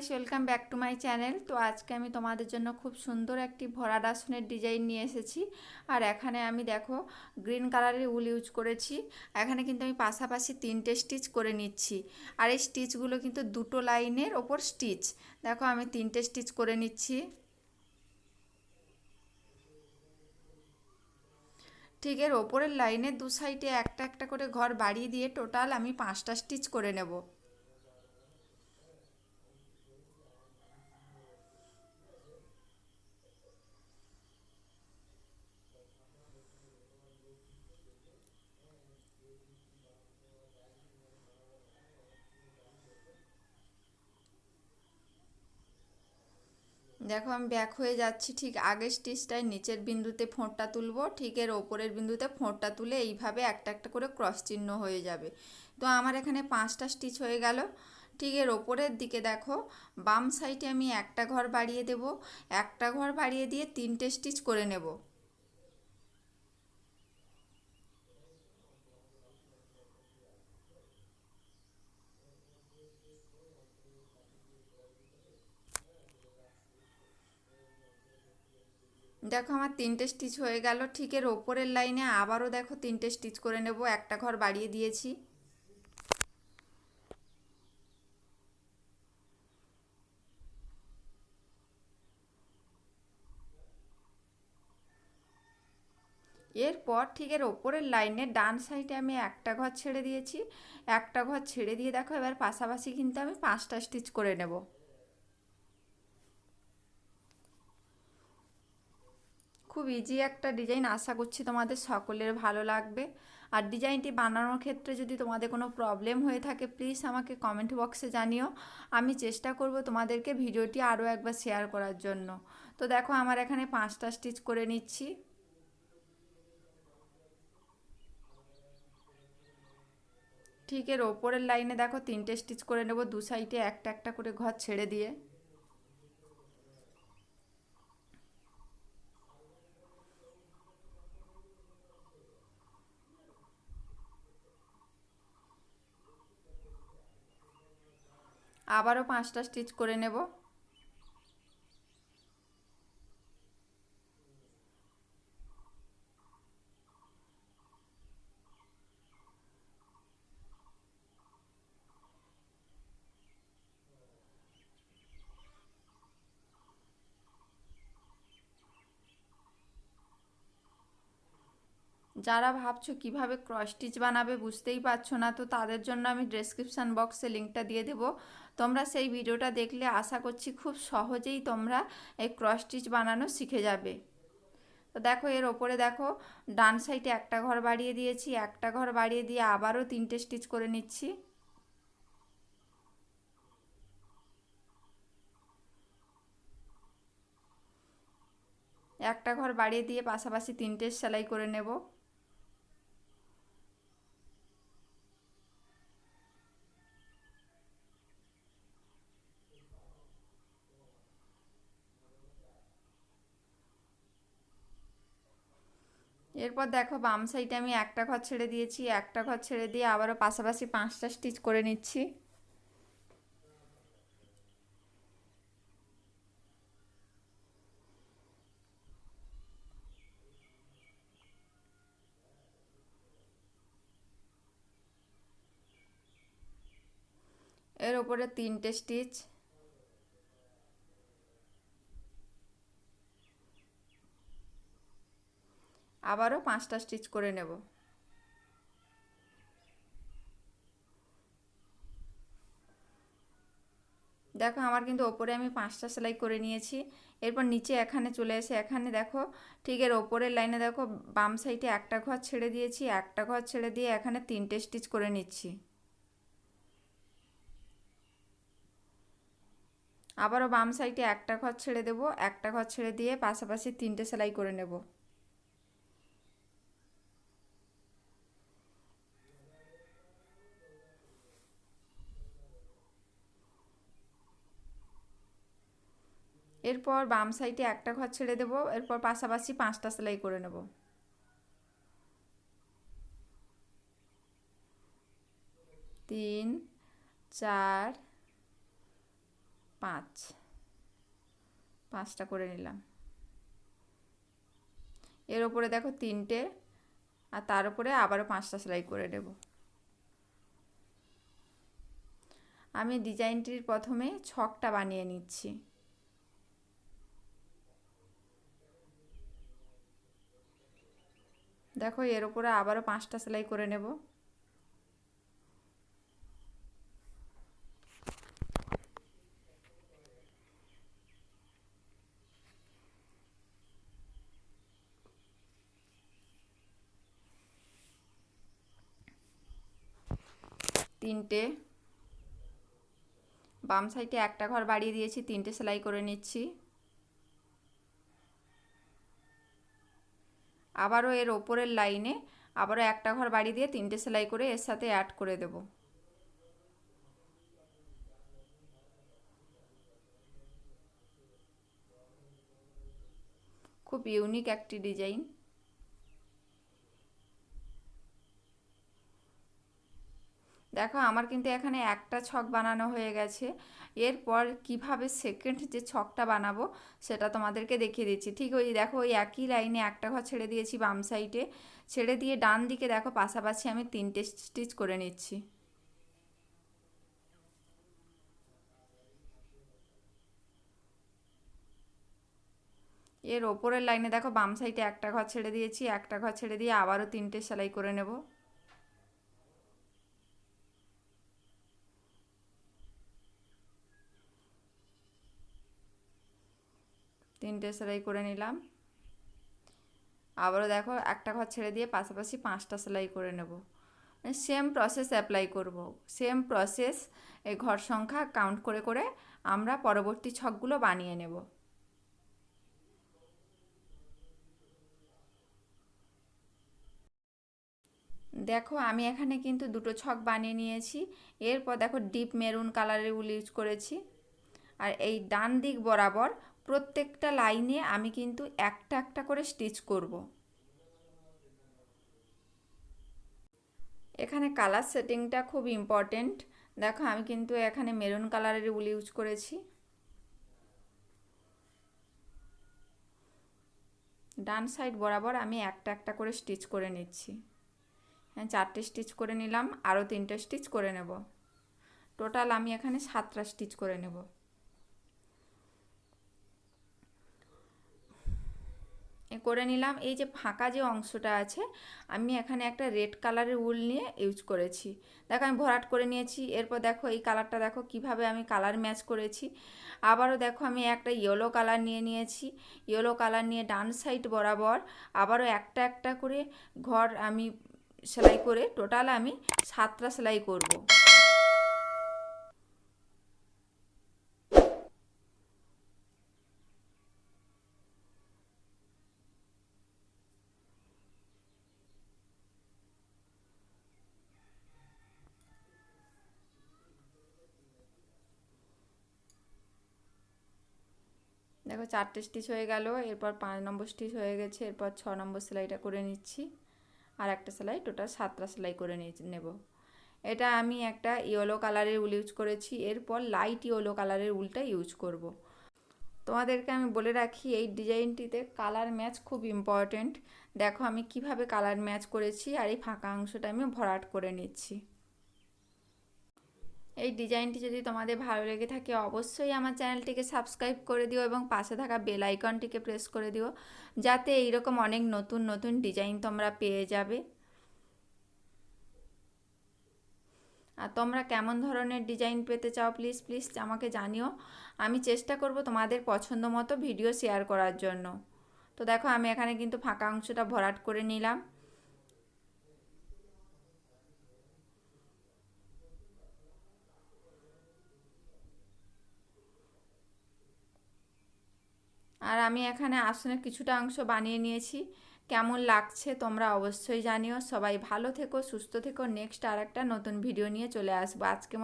Guys welcome back to my channel তো আজকে আমি তোমাদের জন্য খুব সুন্দর একটি ভরা ডাসনের ডিজাইন নিয়ে এসেছি। আর এখানে আমি দেখো গ্রিন কালারের উল ইউজ করেছি। এখানে কিন্তু আমি পাশাপাশি তিনটে স্টিচ করে নিচ্ছি। আর এই স্টিচগুলো কিন্তু দুটো লাইনের ওপর স্টিচ দেখো, আমি তিনটে স্টিচ করে নিচ্ছি। ঠিক এর ওপরের লাইনের দু সাইডে একটা একটা করে ঘর বাড়িয়ে দিয়ে টোটাল আমি পাঁচটা স্টিচ করে নেব। দেখো আমি ব্যাক হয়ে যাচ্ছি, ঠিক আগের স্টিচটায় নিচের বিন্দুতে ফোঁটটা তুলবো, ঠিক এর ওপরের বিন্দুতে ফোঁটটা তুলে এইভাবে একটা একটা করে ক্রস চিহ্ন হয়ে যাবে। তো আমার এখানে পাঁচটা স্টিচ হয়ে গেল, ঠিক এর ওপরের দিকে দেখো, বাম সাইডে আমি একটা ঘর বাড়িয়ে দেব, একটা ঘর বাড়িয়ে দিয়ে তিনটে স্টিচ করে নেব। দেখো আমার তিনটে স্টিচ হয়ে গেল, ঠিক এর ওপরের লাইনে আবারও দেখো তিনটে স্টিচ করে নেব, একটা ঘর বাড়িয়ে দিয়েছি। এরপর ঠিক এর ওপরের লাইনে ডান সাইডে আমি একটা ঘর ছেড়ে দিয়েছি, একটা ঘর ছেড়ে দিয়ে দেখো এবার পাশাপাশি কিন্তু আমি পাঁচটা স্টিচ করে নেব। খুব ইজি একটা ডিজাইন আশা করছি তোমাদের সকলের ভালো লাগবে। আর ডিজাইনটি বানানোর ক্ষেত্রে যদি তোমাদের কোনো প্রবলেম হয়ে থাকে প্লিজ আমাকে কমেন্ট বক্সে জানিও। আমি চেষ্টা করব তোমাদেরকে ভিডিওটি আরও একবার শেয়ার করার জন্য। তো দেখো, আমার এখানে পাঁচটা স্টিচ করে নিচ্ছি। ঠিক এর ওপরের লাইনে দেখো, তিনটে স্টিচ করে নেব, দু সাইডে একটা একটা করে ঘর ছেড়ে দিয়ে। আবারও পাঁচটা স্টিচ করে নেব। যারা ভাবছ কীভাবে ক্রস স্টিচ বানাবে বুঝতেই পারছ না, তো তাদের জন্য আমি ডেসক্রিপশান বক্সে লিঙ্কটা দিয়ে দেবো। তোমরা সেই ভিডিওটা দেখলে আশা করছি খুব সহজেই তোমরা এই ক্রস স্টিচ বানানো শিখে যাবে। তো দেখো, এর ওপরে দেখো, ডান সাইডে একটা ঘর বাড়িয়ে দিয়েছি, একটা ঘর বাড়িয়ে দিয়ে আবারও তিনটে স্টিচ করে নিচ্ছি। একটা ঘর বাড়িয়ে দিয়ে পাশাপাশি তিনটে সেলাই করে নেব। এরপর দেখো বাম সাইডে আমি একটা ঘর ছেড়ে দিয়েছি, একটা ঘর ছেড়ে দিয়ে আবারও পাশাপাশি পাঁচটা স্টিচ করে নিচ্ছি। এর ওপরে তিনটে স্টিচ আবারও পাঁচটা স্টিচ করে নেব। দেখো আমার কিন্তু ওপরে আমি পাঁচটা সেলাই করে নিয়েছি। এরপর নিচে এখানে চলে এসে এখানে দেখো, ঠিক এর ওপরের লাইনে দেখো, বাম সাইডে একটা ঘর ছেড়ে দিয়েছি, একটা ঘর ছেড়ে দিয়ে এখানে তিনটে স্টিচ করে নিচ্ছি। আবারও বাম সাইডে একটা ঘর ছেড়ে দেবো, একটা ঘর ছেড়ে দিয়ে পাশাপাশি তিনটে সেলাই করে নেব। এরপর বাম সাইডে একটা ঘর ছেড়ে দেবো, এরপর পাশাপাশি পাঁচটা সেলাই করে নেব। তিন, চার, পাঁচ। পাঁচটা করে নিলাম। এর ওপরে দেখো তিনটে, আর তার উপরে আবারও পাঁচটা সেলাই করে নেব। আমি ডিজাইনটির প্রথমে ছকটা বানিয়ে নিচ্ছি। দেখো, এর উপরে আবারও পাঁচটা সেলাই করে নেব। তিনটে। বাম সাইডে একটা ঘর বাড়িয়ে দিয়েছি, তিনটে সেলাই করে নিচ্ছি। আবারও এর ওপরের লাইনে আবারও একটা ঘর বাড়ি দিয়ে তিনটে সেলাই করে এর সাথে অ্যাড করে দেব। খুব ইউনিক একটি ডিজাইন দেখো আমার কিন্তু এখানে একটা ছক বানানো হয়ে গেছে। এরপর কীভাবে সেকেন্ড যে ছকটা বানাবো সেটা তোমাদেরকে দেখিয়ে দিচ্ছি। ঠিক ওই দেখো ওই একই লাইনে একটা ঘর ছেড়ে দিয়েছি বাম সাইডে ছেড়ে দিয়ে ডান দিকে দেখো পাশাপাশি আমি তিনটে স্টিচ করে নিচ্ছি। এর ওপরের লাইনে দেখো বাম সাইডে একটা ঘর ছেড়ে দিয়েছি, একটা ঘর ছেড়ে দিয়ে আবারও তিনটে সেলাই করে নেব। তিনটে সেলাই করে নিলাম। আবারও দেখো, একটা ঘর ছেড়ে দিয়ে পাশাপাশি পাঁচটা সেলাই করে নেব। মানে সেম প্রসেস অ্যাপ্লাই করব। সেম প্রসেস এই ঘর সংখ্যা কাউন্ট করে করে আমরা পরবর্তী ছকগুলো বানিয়ে নেব। দেখো, আমি এখানে কিন্তু দুটো ছক বানিয়ে নিয়েছি। এরপর দেখো ডিপ মেরুন কালারের উল ইউজ করেছি। আর এই ডান দিক বরাবর প্রত্যেকটা লাইনে আমি কিন্তু একটা একটা করে স্টিচ করব। এখানে কালার সেটিংটা খুব ইম্পর্টেন্ট। দেখো, আমি কিন্তু এখানে মেরুন কালারের উল ইউজ করেছি। ডান সাইড বরাবর আমি একটা একটা করে স্টিচ করে নিচ্ছি। হ্যাঁ চারটে স্টিচ করে নিলাম, আরও তিনটে স্টিচ করে নেব। টোটাল আমি এখানে সাতটা স্টিচ করে নেব। করে নিলাম। এই যে ফাঁকা যে অংশটা আছে, আমি এখানে একটা রেড কালারের উল নিয়ে ইউজ করেছি। দেখো আমি ভরাট করে নিয়েছি। এরপর দেখো এই কালারটা দেখো কীভাবে আমি কালার ম্যাচ করেছি। আবারও দেখো আমি একটা ইয়েলো কালার নিয়ে নিয়েছি। ইয়েলো কালার নিয়ে ডান সাইড বরাবর আবারও একটা একটা করে ঘর আমি সেলাই করে টোটাল আমি সাতটা সেলাই করব। দেখো চারটে স্টিচ হয়ে গেল, এরপর পাঁচ নম্বর স্টিচ হয়ে গেছে, এরপর ছ নম্বর সেলাইটা করে নিচ্ছি। আর একটা সেলাই টোটাল সাতটা সেলাই করে নেব। এটা আমি একটা ইয়েলো কালারের উল ইউজ করেছি, এরপর লাইট ইয়েলো কালারের উলটা ইউজ করব। তোমাদেরকে আমি বলে রাখি, এই ডিজাইনটিতে কালার ম্যাচ খুব ইম্পর্টেন্ট দেখো আমি কীভাবে কালার ম্যাচ করেছি, আর এই ফাঁকা অংশটা আমি ভরাট করে নিচ্ছি। এই ডিজাইনটি যদি তোমাদের ভালো লেগে থাকে, অবশ্যই আমার চ্যানেলটিকে সাবস্ক্রাইব করে দিও এবং পাশে থাকা বেল আইকনটিকে প্রেস করে দিও, যাতে এইরকম অনেক নতুন নতুন ডিজাইন তোমরা পেয়ে যাবে। আর তোমরা কেমন ধরনের ডিজাইন পেতে চাও, প্লিজ প্লিজ আমাকে জানিও। আমি চেষ্টা করব তোমাদের পছন্দ মতো ভিডিও শেয়ার করার জন্য। তো দেখো, আমি এখানে কিন্তু ফাঁকা অংশটা ভরাট করে নিলাম আর আমি এখানে আসনের কিছুটা অংশ বানিয়ে নিয়েছি। কেমন লাগছে তোমরা অবশ্যই জানিও। সবাই ভালো থেকো, সুস্থ থেকো। নেক্সট আর একটা নতুন ভিডিও নিয়ে চলে আসব। আজকে